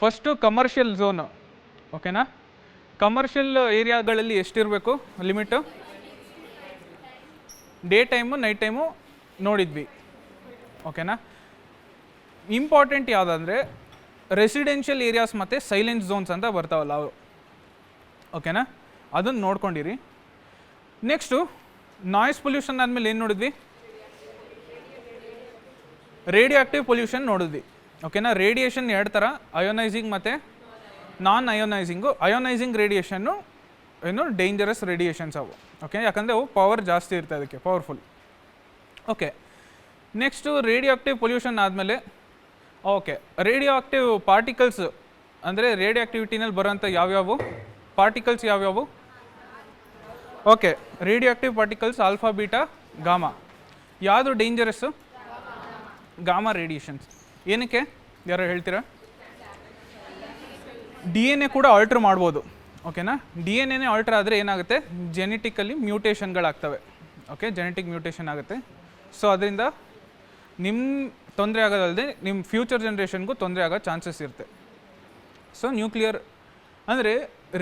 First commercial zone ಓಕೆನಾ commercial ಏರಿಯಾಗಳಲ್ಲಿ ಎಷ್ಟಿರಬೇಕು? Limit day time night time ನೋಡಿದ್ವಿ. ಓಕೆನಾ ಇಂಪಾರ್ಟೆಂಟ್ ಯಾವುದಂದರೆ ರೆಸಿಡೆನ್ಷಿಯಲ್ ಏರಿಯಾಸ್ ಮತ್ತು ಸೈಲೆನ್ಸ್ ಝೋನ್ಸ್ ಅಂತ ಬರ್ತಾವಲ್ಲ ಅವು. ಓಕೆನಾ ಅದನ್ನು ನೋಡ್ಕೊಂಡಿರಿ. ನೆಕ್ಸ್ಟು ನಾಯ್ಸ್ ಪೊಲ್ಯೂಷನ್ ಆದಮೇಲೆ ಏನು ನೋಡಿದ್ವಿ? ರೇಡಿಯೋ ಆಕ್ಟಿವ್ ಪೊಲ್ಯೂಷನ್ ನೋಡಿದ್ವಿ. ಓಕೆನಾ ರೇಡಿಯೇಷನ್ ಎರಡು ಥರ ಅಯೋನೈಸಿಂಗ್ ಮತ್ತು ನಾನ್ ಅಯೋನೈಸಿಂಗು ಅಯೋನೈಸಿಂಗ್ ರೇಡಿಯೇಷನ್ನು ಏನು ಡೇಂಜರಸ್ ರೇಡಿಯೇಷನ್ಸ್ ಅವು. ಓಕೆ ಯಾಕಂದರೆ ಅವು ಪವರ್ ಜಾಸ್ತಿ ಇರುತ್ತೆ ಅದಕ್ಕೆ powerful okay next radio active pollution ಆದಮೇಲೆ ಓಕೆ ರೇಡಿಯೋ ಆಕ್ಟಿವ್ ಪಾರ್ಟಿಕಲ್ಸ್ ಅಂದರೆ ರೇಡಿಯೋ ಆಕ್ಟಿವಿಟಿನಲ್ಲಿ ಬರೋಂಥ ಯಾವ್ಯಾವು? ಪಾರ್ಟಿಕಲ್ಸ್ ಯಾವ್ಯಾವು? Okay radio active particles alpha beta gamma ಯಾವುದು ಡೇಂಜರಸ್ಸು ಗಾಮಾ ರೇಡಿಯೇಷನ್ಸ್ ಏನಕ್ಕೆ? ಯಾರು ಹೇಳ್ತೀರಾ? ಡಿ ಎನ್ ಎ ಕೂಡ ಆಲ್ಟ್ರ್ ಮಾಡ್ಬೋದು ಓಕೆನಾ ಡಿ ಎನ್ ಎನೇ ಆಲ್ಟ್ರ್ ಆದರೆ ಏನಾಗುತ್ತೆ? ಜೆನೆಟಿಕಲಿ ಮ್ಯೂಟೇಷನ್ಗಳಾಗ್ತವೆ ಓಕೆ ಜೆನೆಟಿಕ್ ಮ್ಯೂಟೇಷನ್ ಆಗುತ್ತೆ. ಸೊ ಅದರಿಂದ ನಿಮ್ಮ ತೊಂದರೆ ಆಗೋದಲ್ಲದೆ ನಿಮ್ಮ ಫ್ಯೂಚರ್ ಜನ್ರೇಷನ್ಗೂ ತೊಂದರೆ ಆಗೋ ಚಾನ್ಸಸ್ ಇರುತ್ತೆ. ಸೊ ನ್ಯೂಕ್ಲಿಯರ್ ಅಂದರೆ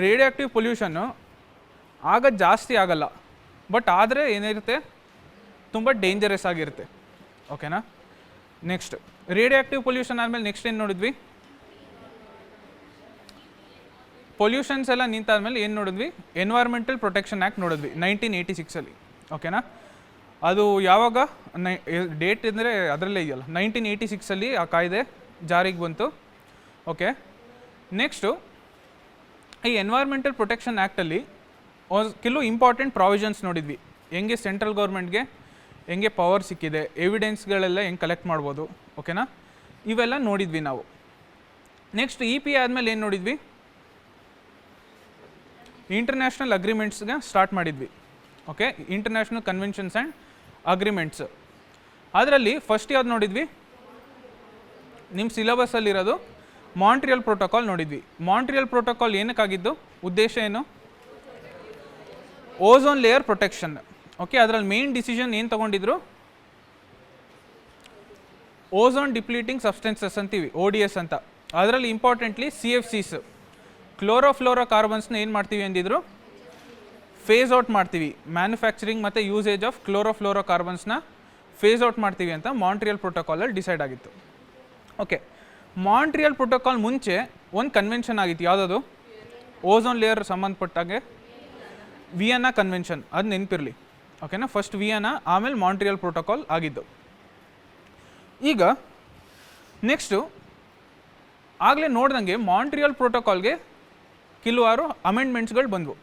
ರೇಡಿಯಾಕ್ಟಿವ್ ಪೊಲ್ಯೂಷನ್ನು ಆಗ ಜಾಸ್ತಿ ಆಗಲ್ಲ ಬಟ್ ಆದರೆ ಏನಿರುತ್ತೆ? ತುಂಬ ಡೇಂಜರಸ್ ಆಗಿರುತ್ತೆ ಓಕೆನಾ ನೆಕ್ಸ್ಟ್ ರೇಡಿಯಾಕ್ಟಿವ್ ಪೊಲ್ಯೂಷನ್ ಆದಮೇಲೆ ನೆಕ್ಸ್ಟ್ ಏನು ನೋಡಿದ್ವಿ? ಪೊಲ್ಯೂಷನ್ಸ್ ಎಲ್ಲ ನಿಂತಾದ್ಮೇಲೆ ಏನು ನೋಡಿದ್ವಿ? ಎನ್ವೈರ್ಮೆಂಟಲ್ ಪ್ರೊಟೆಕ್ಷನ್ ಆ್ಯಕ್ಟ್ ನೋಡಿದ್ವಿ ನೈನ್ಟೀನ್ ಏಯ್ಟಿ ಸಿಕ್ಸಲ್ಲಿ ಓಕೆನಾ ಅದು ಯಾವಾಗ? ನೈ ಡೇಟ್ ಅಂದರೆ ಅದರಲ್ಲೇ ಇದೆಯಲ್ಲ ನೈನ್ಟೀನ್ ಏಯ್ಟಿ ಸಿಕ್ಸಲ್ಲಿ ಆ ಕಾಯ್ದೆ ಜಾರಿಗೆ ಬಂತು. ಓಕೆ ನೆಕ್ಸ್ಟು ಈ ಎನ್ವೈರ್ಮೆಂಟಲ್ ಪ್ರೊಟೆಕ್ಷನ್ ಆ್ಯಕ್ಟಲ್ಲಿ ಕೆಲವು ಇಂಪಾರ್ಟೆಂಟ್ ಪ್ರಾವಿಷನ್ಸ್ ನೋಡಿದ್ವಿ. ಹೆಂಗೆ ಸೆಂಟ್ರಲ್ ಗೌರ್ಮೆಂಟ್ಗೆ ಹೆಂಗೆ ಪವರ್ ಸಿಕ್ಕಿದೆ ಎವಿಡೆನ್ಸ್ಗಳೆಲ್ಲ ಹೆಂಗೆ ಕಲೆಕ್ಟ್ ಮಾಡ್ಬೋದು ಓಕೆನಾ ಇವೆಲ್ಲ ನೋಡಿದ್ವಿ ನಾವು. ನೆಕ್ಸ್ಟ್ ಇ ಪಿ ಆದಮೇಲೆ ಏನು ನೋಡಿದ್ವಿ? ಇಂಟರ್ನ್ಯಾಷನಲ್ ಅಗ್ರಿಮೆಂಟ್ಸ್ಗೆ ಸ್ಟಾರ್ಟ್ ಮಾಡಿದ್ವಿ okay international conventions and agreements ಅದರಲ್ಲಿ ಫಸ್ಟ್ ಯಾವ್ದು ನೋಡಿದ್ವಿ? ನಿಮ್ಮ ಸಿಲೆಬಸಲ್ಲಿರೋದು ಮಾಂಟ್ರಿಯಲ್ ಪ್ರೋಟೋಕಾಲ್ ನೋಡಿದ್ವಿ. ಮಾಂಟ್ರಿಯಲ್ ಪ್ರೋಟೋಕಾಲ್ ಏನಕ್ಕಾಗಿದ್ದು? ಉದ್ದೇಶ ಏನು? ಓಝೋನ್ ಲೇಯರ್ ಪ್ರೊಟೆಕ್ಷನ್ ಓಕೆ ಅದರಲ್ಲಿ ಮೇನ್ ಡಿಸಿಷನ್ ಏನು ತೊಗೊಂಡಿದ್ರು? ಓಝೋನ್ ಡಿಪ್ಲೀಟಿಂಗ್ ಸಬ್ಸ್ಟೆನ್ಸಸ್ ಅಂತೀವಿ ಓ ಡಿ ಎಸ್ ಅಂತ. ಅದರಲ್ಲಿ ಇಂಪಾರ್ಟೆಂಟ್ಲಿ ಸಿ ಎಫ್ ಸಿಸ್ ಕ್ಲೋರೋಫ್ಲೋರೋ ಕಾರ್ಬನ್ಸ್ನ ಏನು ಮಾಡ್ತೀವಿ ಅಂದಿದ್ರು? ಫೇಸ್ ಔಟ್ ಮಾಡ್ತೀವಿ. ಮ್ಯಾನುಫ್ಯಾಕ್ಚರಿಂಗ್ ಮತ್ತು ಯೂಸೇಜ್ ಆಫ್ ಕ್ಲೋರೋಫ್ಲೋರೋ ಕಾರ್ಬನ್ಸ್ನ ಫೇಸ್ ಔಟ್ ಮಾಡ್ತೀವಿ ಅಂತ ಮಾಂಟ್ರಿಯಲ್ ಪ್ರೋಟೋಕಾಲಲ್ಲಿ ಡಿಸೈಡ್ ಆಗಿತ್ತು. ಓಕೆ ಮಾಂಟ್ರಿಯಲ್ ಪ್ರೋಟೋಕಾಲ್ ಮುಂಚೆ ಒಂದು ಕನ್ವೆನ್ಷನ್ ಆಗಿತ್ತು. ಯಾವುದದು? ಓಝೋನ್ ಲೇಯರ್ ಸಂಬಂಧಪಟ್ಟಾಗೆ ವಿಯನ್ನ ಕನ್ವೆನ್ಷನ್ ಅದು ನೆನಪಿರಲಿ. ಓಕೆನಾ ಫಸ್ಟ್ ವಿಯನ್ನ ಆಮೇಲೆ ಮಾಂಟ್ರಿಯಲ್ ಪ್ರೋಟೋಕಾಲ್ ಆಗಿದ್ದು. ಈಗ ನೆಕ್ಸ್ಟು ಆಗಲೇ ನೋಡ್ದಂಗೆ ಮಾಂಟ್ರಿಯಲ್ ಪ್ರೋಟೋಕಾಲ್ಗೆ ಕೆಲವಾರು ಅಮೆಂಡ್ಮೆಂಟ್ಸ್ಗಳು ಬಂದವು.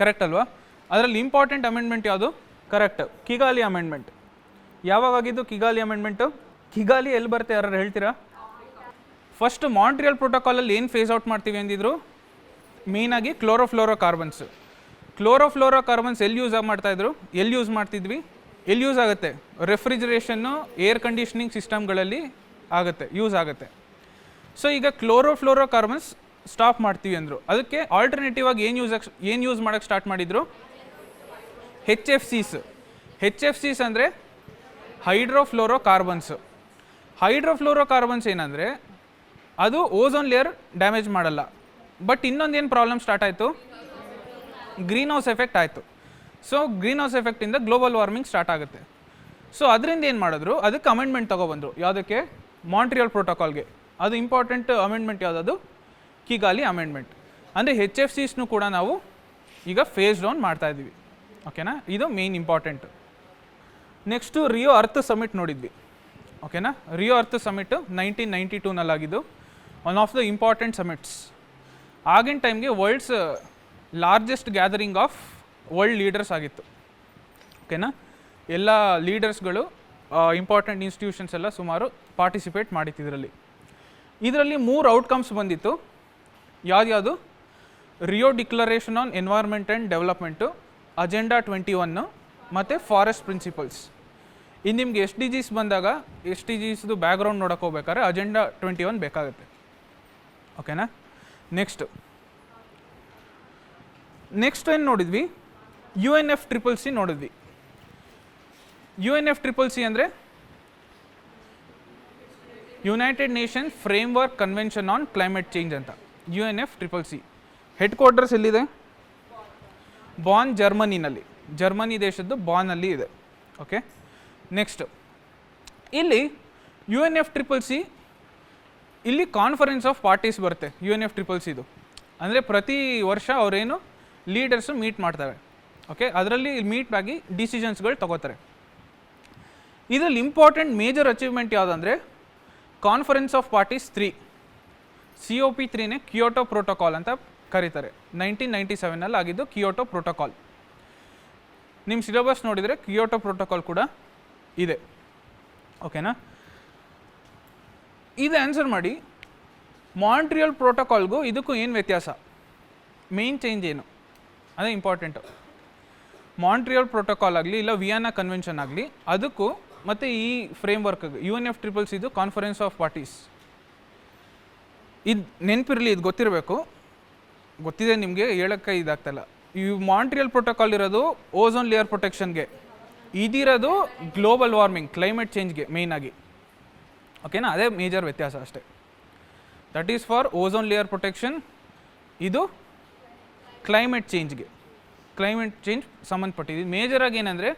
ಕರೆಕ್ಟ್ ಅಲ್ವಾ? ಅದರಲ್ಲಿ ಇಂಪಾರ್ಟೆಂಟ್ ಅಮೆಂಡ್ಮೆಂಟ್ ಯಾವುದು? ಕರೆಕ್ಟ್ ಕಿಗಾಲಿ ಅಮೆಂಡ್ಮೆಂಟ್ ಯಾವಾಗ ಆಗಿದ್ದು ಕಿಗಾಲಿ ಅಮೆಂಡ್ಮೆಂಟು ಕಿಗಾಲಿ ಎಲ್ಲಿ ಬರುತ್ತೆ ಯಾರು ಹೇಳ್ತೀರಾ? ಫಸ್ಟ್ ಮಾಂಟ್ರಿಯಲ್ ಪ್ರೋಟೋಕಾಲಲ್ಲಿ ಏನು ಫೇಸ್ ಔಟ್ ಮಾಡ್ತೀವಿ ಅಂದಿದ್ರು? ಮೇಯ್ನಾಗಿ ಕ್ಲೋರೋಫ್ಲೋರೋ ಕಾರ್ಬನ್ಸ್ ಕ್ಲೋರೋಫ್ಲೋರೋ ಕಾರ್ಬನ್ಸ್ ಎಲ್ಲಿ ಯೂಸ್ ಮಾಡ್ತಾ ಇದ್ರು. ಎಲ್ಲಿ ಯೂಸ್ ಮಾಡ್ತಿದ್ವಿ? ಎಲ್ಲಿ ಯೂಸ್ ಆಗುತ್ತೆ? ರೆಫ್ರಿಜರೇಷನ್ನು ಏರ್ ಕಂಡೀಷನಿಂಗ್ ಸಿಸ್ಟಮ್ಗಳಲ್ಲಿ ಆಗುತ್ತೆ ಯೂಸ್ ಆಗುತ್ತೆ. ಸೊ ಈಗ ಕ್ಲೋರೋಫ್ಲೋರೋ ಕಾರ್ಬನ್ಸ್ ಸ್ಟಾಪ್ ಮಾಡ್ತೀವಿ ಅಂದರು. ಅದಕ್ಕೆ ಆಲ್ಟರ್ನೇಟಿವ್ ಆಗಿ ಏನು ಯೂಸ್ ಏನು ಯೂಸ್ ಮಾಡೋಕ್ಕೆ ಸ್ಟಾರ್ಟ್ ಮಾಡಿದರು? H F Cs H F Cs ಅಂದರೆ ಹೈಡ್ರೋಫ್ಲೋರೋ ಕಾರ್ಬನ್ಸ್ ಹೈಡ್ರೋಫ್ಲೋರೋ ಕಾರ್ಬನ್ಸ್ ಏನಂದರೆ ಅದು ಓಝೋನ್ ಲೇಯರ್ ಡ್ಯಾಮೇಜ್ ಮಾಡಲ್ಲ. ಬಟ್ ಇನ್ನೊಂದು ಏನು ಪ್ರಾಬ್ಲಮ್ ಸ್ಟಾರ್ಟ್ ಆಯಿತು? ಗ್ರೀನ್ ಹೌಸ್ ಎಫೆಕ್ಟ್ ಆಯಿತು. ಸೊ ಗ್ರೀನ್ ಹೌಸ್ ಎಫೆಕ್ಟಿಂದ ಗ್ಲೋಬಲ್ ವಾರ್ಮಿಂಗ್ ಸ್ಟಾರ್ಟ್ ಆಗುತ್ತೆ. ಸೊ ಅದರಿಂದ ಏನು ಮಾಡಿದ್ರು? ಅದಕ್ಕೆ ಅಮೆಂಡ್ಮೆಂಟ್ ತೊಗೊಬಂದರು. ಯಾವುದಕ್ಕೆ? ಮಾಂಟ್ರಿಯಲ್ ಪ್ರೋಟೋಕಾಲ್ಗೆ ಅದು ಇಂಪಾರ್ಟೆಂಟ್ ಅಮೆಂಡ್ಮೆಂಟ್ ಯಾವುದದು? ಕಿಗಾಲಿ ಅಮೆಂಡ್ಮೆಂಟ್ ಅಂದರೆ ಹೆಚ್ ಎಫ್ ಸಿಸ್ನು ಕೂಡ ನಾವು ಈಗ ಫೇಸ್ ಡೌನ್ ಮಾಡ್ತಾ ಇದ್ದೀವಿ. ಓಕೆನಾ ಇದು main important next Rio earth summit ನೋಡಿದ್ವಿ. ಓಕೆನಾ Rio earth summit nineteen ninety ಟೂನಲ್ಲಾಗಿದ್ದು one of the important summits ಆಗಿನ ಟೈಮ್ಗೆ world's largest gathering of world leaders ಆಗಿತ್ತು. ಓಕೆನಾ? ಎಲ್ಲ ಲೀಡರ್ಸ್ಗಳು ಇಂಪಾರ್ಟೆಂಟ್ ಇನ್ಸ್ಟಿಟ್ಯೂಷನ್ಸ್ ಎಲ್ಲ ಸುಮಾರು ಪಾರ್ಟಿಸಿಪೇಟ್ ಮಾಡಿತ್ತು ಇದರಲ್ಲಿ ಇದರಲ್ಲಿ ಮೂರು ಔಟ್ಕಮ್ಸ್ ಬಂದಿತ್ತು. ಯಾವ್ದ್ಯಾವುದು? Rio declaration on environment and development agenda twenty one ಮತ್ತು ಫಾರೆಸ್ಟ್ ಪ್ರಿನ್ಸಿಪಲ್ಸ್ ಇನ್ನು ನಿಮ್ಗೆ ಎಸ್ ಡಿ ಜಿಸ್ ಬಂದಾಗ ಎಸ್ ಡಿ ಜಿಸ್ದು ಬ್ಯಾಕ್ಗ್ರೌಂಡ್ ನೋಡೋಕೆ ಹೋಗ್ಬೇಕಾದ್ರೆ ಅಜೆಂಡಾ ಟ್ವೆಂಟಿ ಒನ್ ಬೇಕಾಗುತ್ತೆ. ಓಕೆನಾ? ನೆಕ್ಸ್ಟ್ ನೆಕ್ಸ್ಟ್ ಏನು ನೋಡಿದ್ವಿ? U N F triple C ನೋಡಿದ್ವಿ. U N F triple C ಅಂದರೆ United Nation framework convention on climate change ಅಂತ. U N F triple C head quarters ಎಲ್ಲಿದೆ? ಬಾನ್ ಜರ್ಮನಿನಲ್ಲಿ ಜರ್ಮನಿ ದೇಶದ್ದು ಬಾನಲ್ಲಿ ಇದೆ. ಓಕೆ ನೆಕ್ಸ್ಟ್ ಇಲ್ಲಿ U N F triple C ಇಲ್ಲಿ ಕಾನ್ಫರೆನ್ಸ್ ಆಫ್ ಪಾರ್ಟೀಸ್ ಬರುತ್ತೆ. ಯು ಎನ್ ಎಫ್ ಟ್ರಿಪಲ್ ಸಿದು ಅಂದರೆ ಪ್ರತಿ ವರ್ಷ ಅವರೇನು ಲೀಡರ್ಸು ಮೀಟ್ ಮಾಡ್ತವೆ. ಓಕೆ ಅದರಲ್ಲಿ ಮೀಟ್ ಆಗಿ ಡಿಸಿಷನ್ಸ್ಗಳು ತಗೋತಾರೆ. ಇದರಲ್ಲಿ important major achievement ಯಾವುದಂದರೆ conference of parties three C O P ತ್ರೀನೇ Kyoto protocol ಅಂತ ಕರೀತಾರೆ. ನೈನ್ಟೀನ್ ನೈಂಟಿ ಸೆವೆನಲ್ಲಿ ಆಗಿದ್ದು ಕಿಯೋಟೋ ಪ್ರೋಟೋಕಾಲ್ ನಿಮ್ಮ ಸಿಲೆಬಸ್ ನೋಡಿದರೆ ಕಿಯೋಟೋ ಪ್ರೋಟೋಕಾಲ್ ಕೂಡ ಇದೆ. ಓಕೆನಾ ಇದು ಆನ್ಸರ್ ಮಾಡಿ ಮಾಂಟ್ರಿಯಲ್ ಪ್ರೋಟೋಕಾಲ್ಗೂ ಇದಕ್ಕೂ ಏನು ವ್ಯತ್ಯಾಸ? ಮೇನ್ ಚೇಂಜ್ ಏನು? ಅದೇ ಇಂಪಾರ್ಟೆಂಟು ಮಾಂಟ್ರಿಯಲ್ ಪ್ರೋಟೋಕಾಲ್ ಆಗಲಿ, ಇಲ್ಲ ವಿಯಾನ ಕನ್ವೆನ್ಷನ್ ಆಗಲಿ, ಅದಕ್ಕೂ ಮತ್ತು ಈ framework U N F triples ಇದು ಕಾನ್ಫರೆನ್ಸ್ ಆಫ್ ಪಾರ್ಟೀಸ್ ಇದು ನೆನಪಿರಲಿ, ಇದು ಗೊತ್ತಿರಬೇಕು. ಗೊತ್ತಿದೆ ನಿಮಗೆ, ಹೇಳೋಕ್ಕೆ ಇದಾಗ್ತಲ್ಲ. ಈ ಮಾಂಟ್ರಿಯಲ್ ಪ್ರೋಟೋಕಾಲ್ ಇರೋದು ಓಝೋನ್ ಲೇಯರ್ ಪ್ರೊಟೆಕ್ಷನ್ಗೆ ಇದಿರೋದು ಗ್ಲೋಬಲ್ ವಾರ್ಮಿಂಗ್ ಕ್ಲೈಮೇಟ್ ಚೇಂಜ್ಗೆ ಮೇಯ್ನಾಗಿ ಓಕೆನಾ ಅದೇ ಮೇಜರ್ ವ್ಯತ್ಯಾಸ ಅಷ್ಟೇ. That is for ozone layer protection ಇದು ಕ್ಲೈಮೇಟ್ ಚೇಂಜ್ಗೆ ಕ್ಲೈಮೇಟ್ ಚೇಂಜ್ ಸಂಬಂಧಪಟ್ಟಿದೆ. ಮೇಜರಾಗಿ ಏನಂದರೆ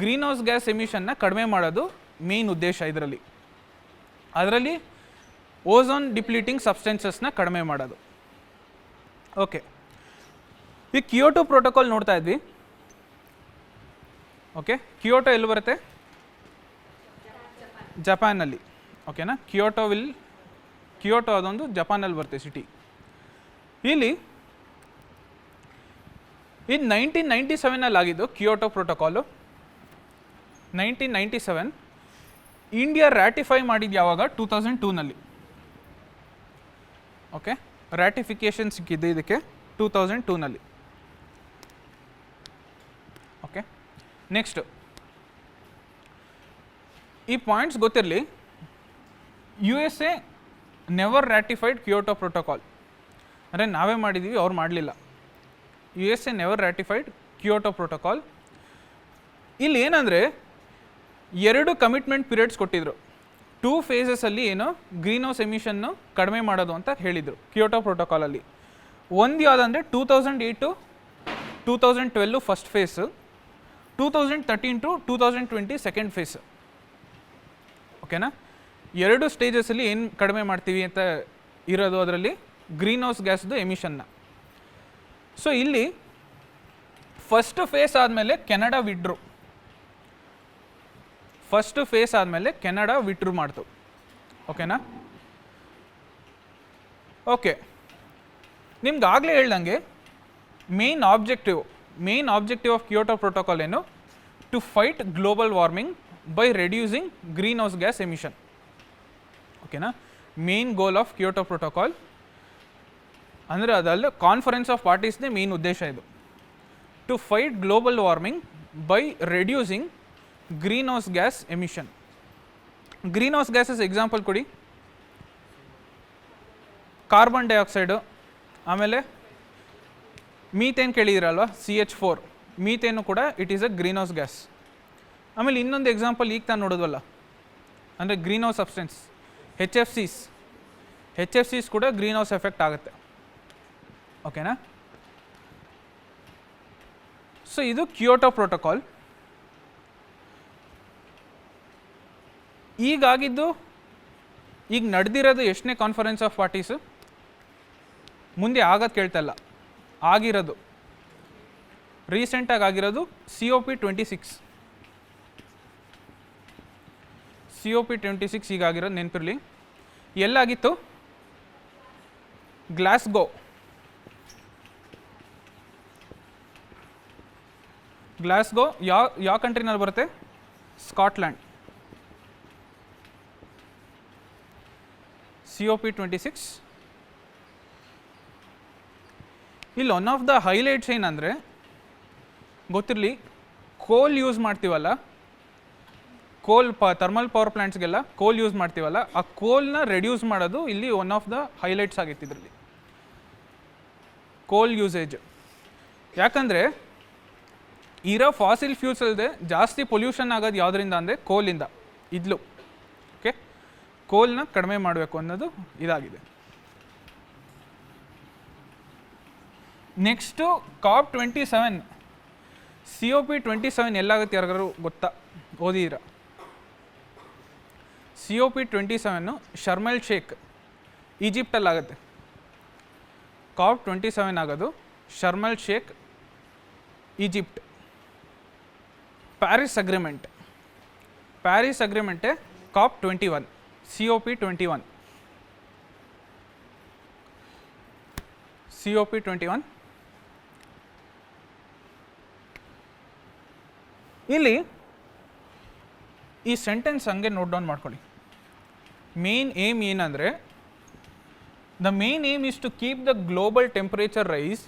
ಗ್ರೀನ್ ಹೌಸ್ ಗ್ಯಾಸ್ ಎಮಿಷನ್ನ ಕಡಿಮೆ ಮಾಡೋದು ಮೇನ್ ಉದ್ದೇಶ ಇದರಲ್ಲಿ. ಅದರಲ್ಲಿ ಓಝೋನ್ ಡಿಪ್ಲೀಟಿಂಗ್ ಸಬ್ಸ್ಟೆನ್ಸಸ್ನ ಕಡಿಮೆ ಮಾಡೋದು. ಓಕೆ ಈ ಕಿಯೋಟೋ ಪ್ರೋಟೋಕಾಲ್ ನೋಡ್ತಾ ಇದ್ವಿ. ಓಕೆ ಕಿಯೋಟೋ ಎಲ್ಲಿ ಬರುತ್ತೆ? ಜಪಾನಲ್ಲಿ ಓಕೆನಾ ಕಿಯೋಟೋ ವಿಲ್ ಕಿಯೋಟೋ ಅದೊಂದು ಜಪಾನಲ್ಲಿ ಬರುತ್ತೆ ಸಿಟಿ ಇಲ್ಲಿ ಇದು ನೈನ್ಟೀನ್ ನೈಂಟಿ ಸೆವೆನಲ್ಲಿ ಆಗಿದ್ದು Kyoto protocol nineteen ninety seven India ratify ಮಾಡಿದ್ದು ಯಾವಾಗ ಟೂ ತೌಸಂಡ್ ಟೂನಲ್ಲಿ ಓಕೆ ರ್ಯಾಟಿಫಿಕೇಷನ್ ಸಿಕ್ಕಿದ್ದು ಇದಕ್ಕೆ ಟೂ ತೌಸಂಡ್ ಟೂನಲ್ಲಿ ಓಕೆ ನೆಕ್ಸ್ಟ್ ಈ ಪಾಯಿಂಟ್ಸ್ ಗೊತ್ತಿರಲಿ U S A never ratified Kyoto protocol ಅಂದರೆ ನಾವೇ ಮಾಡಿದ್ದೀವಿ ಅವ್ರು ಮಾಡಲಿಲ್ಲ. U S A never ratified Kyoto protocol ಇಲ್ಲಿ ಏನಂದರೆ, ಎರಡು ಕಮಿಟ್ಮೆಂಟ್ ಪೀರಿಯಡ್ಸ್ ಕೊಟ್ಟಿದ್ರು. ಟೂ ಫೇಸಸಲ್ಲಿ ಏನು ಗ್ರೀನ್ ಹೌಸ್ ಎಮಿಷನ್ನು ಕಡಿಮೆ ಮಾಡೋದು ಅಂತ ಹೇಳಿದರು ಕ್ಯೋಟೋ ಪ್ರೋಟೋಕಾಲಲ್ಲಿ ಒಂದು ಯಾವುದಂದರೆ two thousand eight two thousand twelve first phase two thousand thirteen to two thousand twenty second phase ಓಕೆನಾ ಎರಡು ಸ್ಟೇಜಸಲ್ಲಿ ಏನು ಕಡಿಮೆ ಮಾಡ್ತೀವಿ ಅಂತ ಇರೋದು ಅದರಲ್ಲಿ ಗ್ರೀನ್ ಹೌಸ್ ಗ್ಯಾಸ್ದು ಎಮಿಷನ್ನ ಸೊ ಇಲ್ಲಿ ಫಸ್ಟ್ ಫೇಸ್ ಆದಮೇಲೆ ಕೆನಡಾ ವಿಡ್ರು ಫಸ್ಟ್ ಫೇಸ್ ಆದಮೇಲೆ ಕೆನಡಾ ವಿಡ್ರು ಮಾಡ್ತು. ಓಕೆನಾ ಓಕೆ ನಿಮ್ಗೆ ಆಗಲೇ ಹೇಳ್ದಂಗೆ main objective main objective of Kyoto protocol ಏನು? To fight global warming by reducing greenhouse gas emission ಓಕೆನಾ main goal of Kyoto protocol ಅಂದರೆ ಅದಲ್ಲ ಕಾನ್ಫರೆನ್ಸ್ ಆಫ್ ಪಾರ್ಟೀಸ್ನೇ ಮೇನ್ ಉದ್ದೇಶ ಇದು. To fight global warming by reducing greenhouse gas emission greenhouse gases example ಕೊಡಿ. Carbon dioxide ಆಮೇಲೆ methane ಕೇಳಿದಿರಲ್ವ? C H four methane ಕೂಡ it is a greenhouse gas ಆಮೇಲೆ ಇನ್ನೊಂದು ಎಕ್ಸಾಂಪಲ್ ಈಗ ತಾನು ನೋಡೋದ್ವಲ್ಲ? ಅಂದರೆ greenhouse substance H F Cs H F Cs ಕೂಡ ಗ್ರೀನ್ ಹೌಸ್ ಎಫೆಕ್ಟ್ ಆಗುತ್ತೆ. ಓಕೆನಾ? ಸೊ ಇದು ಕಿಯೋಟೋ ಪ್ರೋಟೋಕಾಲ್ ಈಗಾಗಿದ್ದು ಈಗ ನಡೆದಿರೋದು ಎಷ್ಟನೇ ಕಾನ್ಫರೆನ್ಸ್ ಆಫ್ ಪಾರ್ಟೀಸು ಮುಂದೆ ಆಗೋದು ಕೇಳ್ತಾ ಇಲ್ಲ. ಆಗಿರೋದು. ರೀಸೆಂಟಾಗಿ ಆಗಿರೋದು C O P twenty six C O P twenty six ಈಗಾಗಿರೋದು ನೆನಪಿರಲಿ. ಎಲ್ಲಾಗಿತ್ತು? ಗ್ಲಾಸ್ಗೋ ಗ್ಲಾಸ್ಗೋ ಯಾವ ಯಾವ ಕಂಟ್ರಿನಲ್ಲಿ ಬರುತ್ತೆ? Scotland C O P twenty six ಇಲ್ಲಿ ಒನ್ ಆಫ್ ದ ಹೈಲೈಟ್ಸ್ ಏನಂದರೆ, ಗೊತ್ತಿರಲಿ ಕೋಲ್ ಯೂಸ್ ಮಾಡ್ತೀವಲ್ಲ? ಕೋಲ್ ಪ ಥರ್ಮಲ್ ಪವರ್ ಪ್ಲಾಂಟ್ಸ್ಗೆಲ್ಲ ಕೋಲ್ ಯೂಸ್ ಮಾಡ್ತೀವಲ್ಲ? ಆ ಕೋಲ್ನ ರೆಡ್ಯೂಸ್ ಮಾಡೋದು ಇಲ್ಲಿ ಒನ್ ಆಫ್ ದ ಹೈಲೈಟ್ಸ್ ಆಗಿತ್ತು ಇದರಲ್ಲಿ. ಕೋಲ್ ಯೂಸೇಜ್ ಯಾಕಂದರೆ ಇರೋ ಫಾಸಿಲ್ ಫ್ಯೂಲ್ಸ್ ಅಲ್ಲದೆ ಜಾಸ್ತಿ ಪೊಲ್ಯೂಷನ್ ಆಗೋದು ಯಾವುದರಿಂದ ಅಂದರೆ ಕೋಲಿಂದ, ಇದ್ಲು. ಓಕೆ ಕೋಲ್ನ ಕಡಿಮೆ ಮಾಡಬೇಕು ಅನ್ನೋದು ಇದಾಗಿದೆ. Next COP twenty seven C O P twenty seven ಎಲ್ಲಾಗುತ್ತೆ ಯಾರಿಗಾರು ಗೊತ್ತಾ? ಓದಿದೀರ C O P twenty seven Sharm el Sheikh, ಈಜಿಪ್ಟಲ್ಲಾಗುತ್ತೆ. COP twenty seven ಆಗೋದು Sharm el Sheikh, Egypt. Paris agreement Paris ಅಗ್ರಿಮೆಂಟೇ COP twenty one C O P twenty one C O P twenty one ಇಲ್ಲಿ ಈ sentence ಹಂಗೆ note down ಮಾಡ್ಕೊಳ್ಳಿ. Main aim ಏನಂದರೆ the main aim is to keep the global temperature rise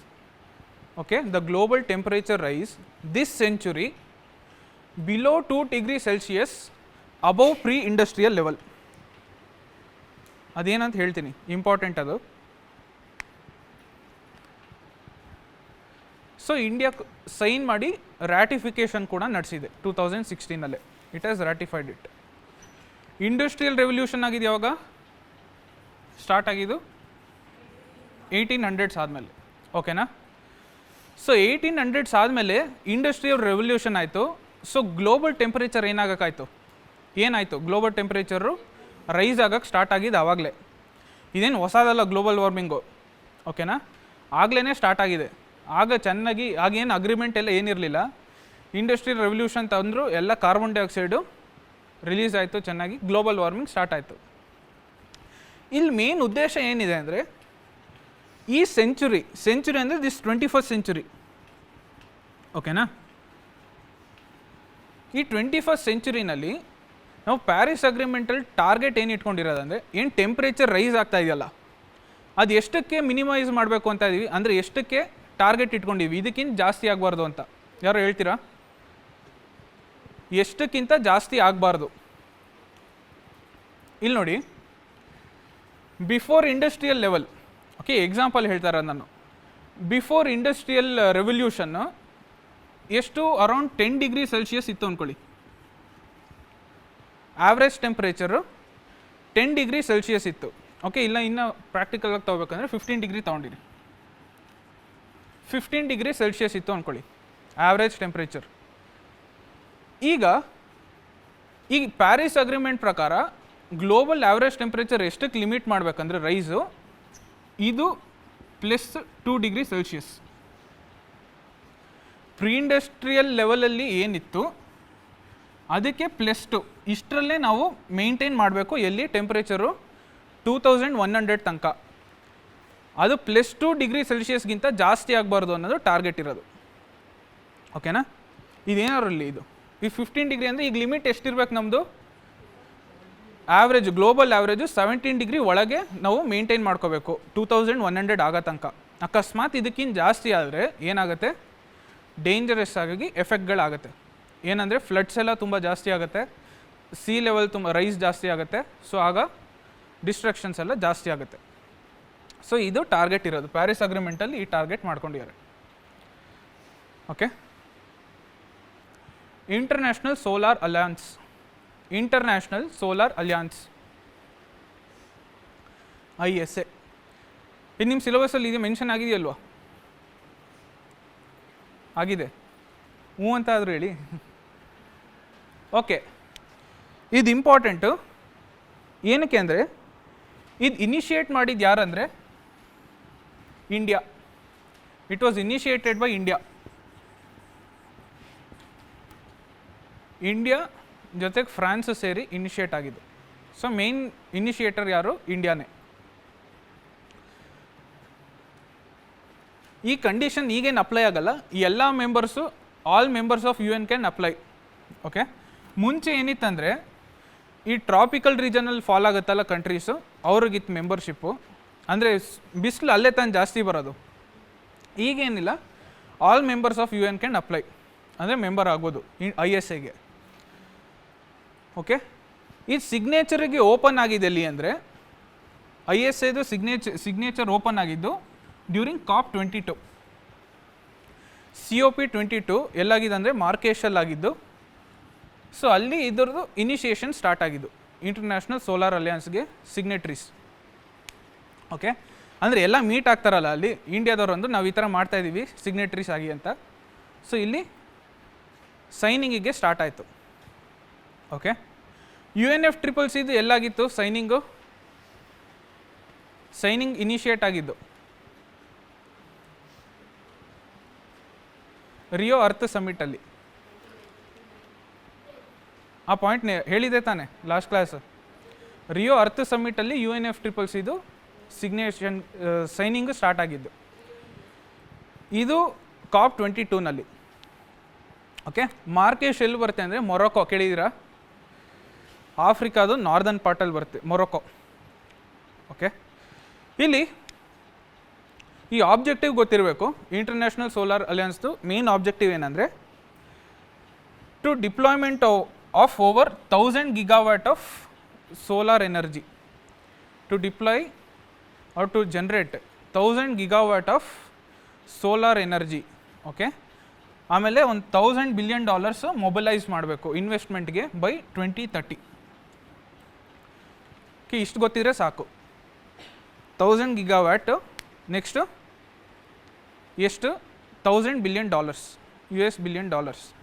okay the global temperature rise this century below two degree Celsius above pre industrial level ಅದೇನಂತ ಹೇಳ್ತೀನಿ important ಅದು. So India sign ಮಾಡಿ ratification ಕೂಡ ನಡೆಸಿದೆ two thousand ಸಿಕ್ಸ್ಟೀನಲ್ಲೇ it has ratified it industrial revolution ಆಗಿದೆ ಯಾವಾಗ? Start ಆಗಿದ್ದು eighteen hundreds ಆದಮೇಲೆ. ಓಕೆನಾ ಸೊ ಏಯ್ಟೀನ್ ಹಂಡ್ರೆಡ್ಸ್ ಆದಮೇಲೆ ಇಂಡಸ್ಟ್ರಿಯಲ್ ರೆವಲ್ಯೂಷನ್ ಆಯಿತು. ಸೊ ಗ್ಲೋಬಲ್ ಟೆಂಪರೇಚರ್ ಏನಾಗೋಕ್ಕಾಯಿತು? ಏನಾಯಿತು? ಗ್ಲೋಬಲ್ ಟೆಂಪರೇಚರು ರೈಸ್ ಆಗೋಕ್ಕೆ ಸ್ಟಾರ್ಟ್ ಆಗಿದೆ ಆವಾಗಲೇ. ಇದೇನು ಹೊಸದಲ್ಲ ಗ್ಲೋಬಲ್ ವಾರ್ಮಿಂಗು ಓಕೆನಾ ಆಗಲೇ ಸ್ಟಾರ್ಟ್ ಆಗಿದೆ. ಆಗ ಚೆನ್ನಾಗಿ ಆಗೇನು ಅಗ್ರಿಮೆಂಟ್ ಎಲ್ಲ ಏನಿರಲಿಲ್ಲ. ಇಂಡಸ್ಟ್ರಿಯಲ್ ರೆವಲ್ಯೂಷನ್ ತಂದರೂ ಎಲ್ಲ ಕಾರ್ಬನ್ ಡೈಆಕ್ಸೈಡು ರಿಲೀಸ್ ಆಯಿತು ಚೆನ್ನಾಗಿ ಗ್ಲೋಬಲ್ ವಾರ್ಮಿಂಗ್ ಸ್ಟಾರ್ಟ್ ಆಯಿತು. ಇಲ್ಲಿ ಮೇನ್ ಉದ್ದೇಶ ಏನಿದೆ ಅಂದರೆ, ಈ ಸೆಂಚುರಿ ಸೆಂಚುರಿ ಅಂದರೆ ದಿಸ್ ಟ್ವೆಂಟಿ ಫಸ್ಟ್ ಸೆಂಚುರಿ ಓಕೆನಾ ಈ ಟ್ವೆಂಟಿ ಫಸ್ಟ್ ಸೆಂಚುರಿನಲ್ಲಿ ನಾವು ಪ್ಯಾರಿಸ್ ಅಗ್ರಿಮೆಂಟಲ್ಲಿ ಟಾರ್ಗೆಟ್ ಏನು ಇಟ್ಕೊಂಡಿರೋದಂದ್ರೆ ಏನು ಟೆಂಪ್ರೇಚರ್ ರೈಸ್ ಆಗ್ತಾ ಇದೆಯಲ್ಲ, ಅದು ಎಷ್ಟಕ್ಕೆ ಮಿನಿಮೈಸ್ ಮಾಡಬೇಕು ಅಂತ ಇದ್ದೀವಿ ಅಂದರೆ ಎಷ್ಟಕ್ಕೆ ಟಾರ್ಗೆಟ್ ಇಟ್ಕೊಂಡಿವಿ ಇದಕ್ಕಿಂತ ಜಾಸ್ತಿ ಆಗಬಾರ್ದು ಅಂತ. ಯಾರು ಹೇಳ್ತೀರಾ? ಎಷ್ಟಕ್ಕಿಂತ ಜಾಸ್ತಿ ಆಗಬಾರ್ದು? ಇಲ್ಲಿ ನೋಡಿ before industrial level okay example ಹೇಳ್ತಾರೆ ನಾನು. ಬಿಫೋರ್ ಇಂಡಸ್ಟ್ರಿಯಲ್ ರೆವಲ್ಯೂಷನ್ನು ಎಷ್ಟು ಅರೌಂಡ್ ಟೆನ್ ಡಿಗ್ರಿ ಸೆಲ್ಸಿಯಸ್ ಇತ್ತು ಅಂದ್ಕೊಳ್ಳಿ average temperature ten degree Celsius ಇತ್ತು. ಓಕೆ ಇಲ್ಲ, ಇನ್ನು ಪ್ರಾಕ್ಟಿಕಲಾಗಿ ತೊಗೋಬೇಕಂದ್ರೆ ಫಿಫ್ಟೀನ್ ಡಿಗ್ರಿ ತೊಗೊಂಡಿರಿ. ಫಿಫ್ಟೀನ್ ಡಿಗ್ರಿ ಸೆಲ್ಸಿಯಸ್ ಇತ್ತು ಅಂದ್ಕೊಳ್ಳಿ ಆವ್ರೇಜ್ ಟೆಂಪ್ರೇಚರ್ ಈಗ ಈಗ ಪ್ಯಾರಿಸ್ ಅಗ್ರಿಮೆಂಟ್ ಪ್ರಕಾರ ಗ್ಲೋಬಲ್ ಆವ್ರೇಜ್ ಟೆಂಪ್ರೇಚರ್ ಎಷ್ಟಕ್ಕೆ ಲಿಮಿಟ್ ಮಾಡಬೇಕಂದ್ರೆ ರೈಸು, ಇದು plus two degree Celsius pre industrial ಲೆವೆಲಲ್ಲಿ ಏನಿತ್ತು, ಅದಕ್ಕೆ ಪ್ಲಸ್ ಟು ಇಷ್ಟರಲ್ಲೇ ನಾವು ಮೇಂಟೈನ್ ಮಾಡಬೇಕು ಎಲ್ಲಿ? Temperature two thousand one hundred ತನಕ. ಅದು ಪ್ಲಸ್ ಟು ಡಿಗ್ರಿ ಸೆಲ್ಸಿಯಸ್ಗಿಂತ ಜಾಸ್ತಿ ಆಗಬಾರ್ದು ಅನ್ನೋದು ಟಾರ್ಗೆಟ್ ಇರೋದು. ಓಕೆನಾ ಇದೇನಾರಲ್ಲಿ ಇದು? ಈ ಫಿಫ್ಟೀನ್ ಡಿಗ್ರಿ ಅಂದರೆ ಈಗ ಲಿಮಿಟ್ ಎಷ್ಟಿರಬೇಕು ನಮ್ಮದು average global average seventeen degree ಒಳಗೆ ನಾವು ಮೇಂಟೈನ್ ಮಾಡ್ಕೋಬೇಕು. ಟೂ ತೌಸಂಡ್ ಒನ್ ಹಂಡ್ರೆಡ್ ಆಗೋ ತನಕ. ಅಕಸ್ಮಾತ್ ಇದಕ್ಕಿಂತ ಜಾಸ್ತಿ ಆದರೆ ಏನಾಗುತ್ತೆ? ಡೇಂಜರಸ್ ಆಗಿ ಎಫೆಕ್ಟ್ಗಳಾಗುತ್ತೆ ಏನಂದರೆ ಫ್ಲಡ್ಸ್ ಎಲ್ಲ ತುಂಬ ಜಾಸ್ತಿ ಆಗುತ್ತೆ. ಸಿ ಲೆವೆಲ್ ತುಂಬ ರೈಸ್ ಜಾಸ್ತಿ ಆಗುತ್ತೆ. ಸೊ ಆಗ ಡಿಸ್ಟ್ರಕ್ಷನ್ಸ್ ಎಲ್ಲ ಜಾಸ್ತಿ ಆಗುತ್ತೆ. ಸೊ ಇದು ಟಾರ್ಗೆಟ್ ಇರೋದು. ಪ್ಯಾರಿಸ್ ಅಗ್ರಿಮೆಂಟಲ್ಲಿ ಈ ಟಾರ್ಗೆಟ್ ಮಾಡ್ಕೊಂಡಿದ್ದಾರೆ. Okay international solar alliance international solar alliance I S A ನಿಮ್ಮ ಸಿಲೆಬಸಲ್ಲಿ ಇದು ಮೆನ್ಷನ್ ಆಗಿದೆಯಲ್ವಾ? ಆಗಿದೆ. ಹ್ಞೂ ಅಂತ ಆದರೂ ಹೇಳಿ. ಓಕೆ. ಇದು ಇಂಪಾರ್ಟೆಂಟು ಏನಕ್ಕೆ ಅಂದರೆ, ಇದು ಇನಿಷಿಯೇಟ್ ಮಾಡಿದ್ದು ಯಾರಂದರೆ India it was initiated by India India ಜೊತೆಗೆ ಫ್ರಾನ್ಸ್ ಸೇರಿ ಇನಿಷಿಯೇಟ್ ಆಗಿದೆ. ಸೊ ಮೇನ್ ಇನಿಷಿಯೇಟರ್ ಯಾರು? ಇಂಡಿಯಾನೇ ಈ ಕಂಡೀಷನ್ ಈಗೇನು ಅಪ್ಲೈ ಆಗಲ್ಲ. ಎಲ್ಲ members all members of U N can apply okay ಮುಂಚೆ ಏನಿತ್ತಂದರೆ ಈ ಟ್ರಾಪಿಕಲ್ ರೀಜನಲ್ಲಿ ಫಾಲ್ ಆಗುತ್ತಲ್ಲ ಕಂಟ್ರೀಸು ಅವ್ರಿಗಿತ್ತು ಮೆಂಬರ್ಶಿಪ್ಪು ಅಂದರೆ ಬಿಸಿಲು ಅಲ್ಲೇ ತಾನು ಜಾಸ್ತಿ ಬರೋದು. ಈಗೇನಿಲ್ಲ all members of U N can apply ಅಂದರೆ ಮೆಂಬರ್ ಆಗ್ಬೋದು ಐ ಎಸ್ ಐಗೆ ಓಕೆ ಈ ಸಿಗ್ನೇಚರಿಗೆ ಓಪನ್ ಆಗಿದೆ ಎಲ್ಲಿ ಅಂದರೆ ಐ ಎಸ್ ಐದು ಸಿಗ್ನೇಚರ್ ಸಿಗ್ನೇಚರ್ ಓಪನ್ ಆಗಿದ್ದು during COP twenty two C O P twenty two ಎಲ್ಲಾಗಿದೆ ಅಂದರೆ ಮಾರ್ಕೇಶಲ್ ಆಗಿದ್ದು ಸೊ ಅಲ್ಲಿ ಇದ್ರದ್ದು ಇನಿಷಿಯೇಷನ್ ಸ್ಟಾರ್ಟ್ ಆಗಿದ್ದು. ಇಂಟರ್ನ್ಯಾಷನಲ್ ಸೋಲಾರ್ ಅಲಿಯನ್ಸ್ಗೆ ಸಿಗ್ನೆಟ್ರೀಸ್ ಓಕೆ ಅಂದರೆ ಎಲ್ಲ ಮೀಟ್ ಆಗ್ತಾರಲ್ಲ ಅಲ್ಲಿ ಇಂಡಿಯಾದವ್ರು ಅಂದ್ರೆ ನಾವು ಈ ಥರ ಮಾಡ್ತಾ ಇದ್ದೀವಿ ಸಿಗ್ನೆಟ್ರೀಸ್ ಆಗಿ ಅಂತ. ಸೊ ಇಲ್ಲಿ ಸೈನಿಂಗಿಗೆ ಸ್ಟಾರ್ಟ್ ಆಯಿತು. Okay U N F triple ಸಿದು ಎಲ್ಲಾಗಿತ್ತು ಸೈನಿಂಗು ಸೈನಿಂಗ್ ಇನಿಷಿಯೇಟ್ ಆಗಿದ್ದು. ರಿಯೋ ಅರ್ತ್ ಸಮ್ಮಿಟಲ್ಲಿ. ಆ ಪಾಯಿಂಟ್ ಹೇಳಿದೆ ತಾನೆ ಲಾಸ್ಟ್ ಕ್ಲಾಸ್ ರಿಯೋ ಅರ್ತ್ ಸಮ್ಮಿಟಲ್ಲಿ ಯು ಎನ್ ಎಫ್ ಟ್ರಿಪಲ್ಸ್ ಇದು ಸಿಗ್ನೇಷನ್ ಸೈನಿಂಗ್ ಸ್ಟಾರ್ಟ್ ಆಗಿದ್ದು. ಇದು ಕಾಪ್ ಟ್ವೆಂಟಿ ಟೂನಲ್ಲಿ ಓಕೆ ಮಾರ್ಕೇಶ್ ಎಲ್ಲಿ ಬರುತ್ತೆ ಅಂದರೆ ಮೊರೊಕೊ ಕೇಳಿದ್ದೀರಾ? ಆಫ್ರಿಕಾದು ನಾರ್ದನ್ ಪಾರ್ಟಲ್ಲಿ ಬರುತ್ತೆ ಮೊರೊಕೊ ಓಕೆ ಇಲ್ಲಿ ಈ ಆಬ್ಜೆಕ್ಟಿವ್ ಗೊತ್ತಿರಬೇಕು. ಇಂಟರ್ನ್ಯಾಷನಲ್ ಸೋಲಾರ್ ಅಲಯನ್ಸ್ದು ಮೇನ್ ಆಬ್ಜೆಕ್ಟಿವ್ ಏನಂದರೆ to deployment of over thousand gigawatt of solar energy to deploy or to generate thousand gigawatt of solar energy okay ಆಮೇಲೆ ಒಂದು ತೌಸಂಡ್ ಬಿಲಿಯನ್ ಡಾಲರ್ಸ್ ಮೊಬಲೈಸ್ ಮಾಡಬೇಕು ಇನ್ವೆಸ್ಟ್ಮೆಂಟ್ಗೆ ಬೈ ಟ್ವೆಂಟಿ ತರ್ಟಿ ಓಕೆ ಇಷ್ಟು ಗೊತ್ತಿದ್ರೆ ಸಾಕು. Thousand gigawatt next ಎಷ್ಟು? Thousand billion dollars U S billion dollars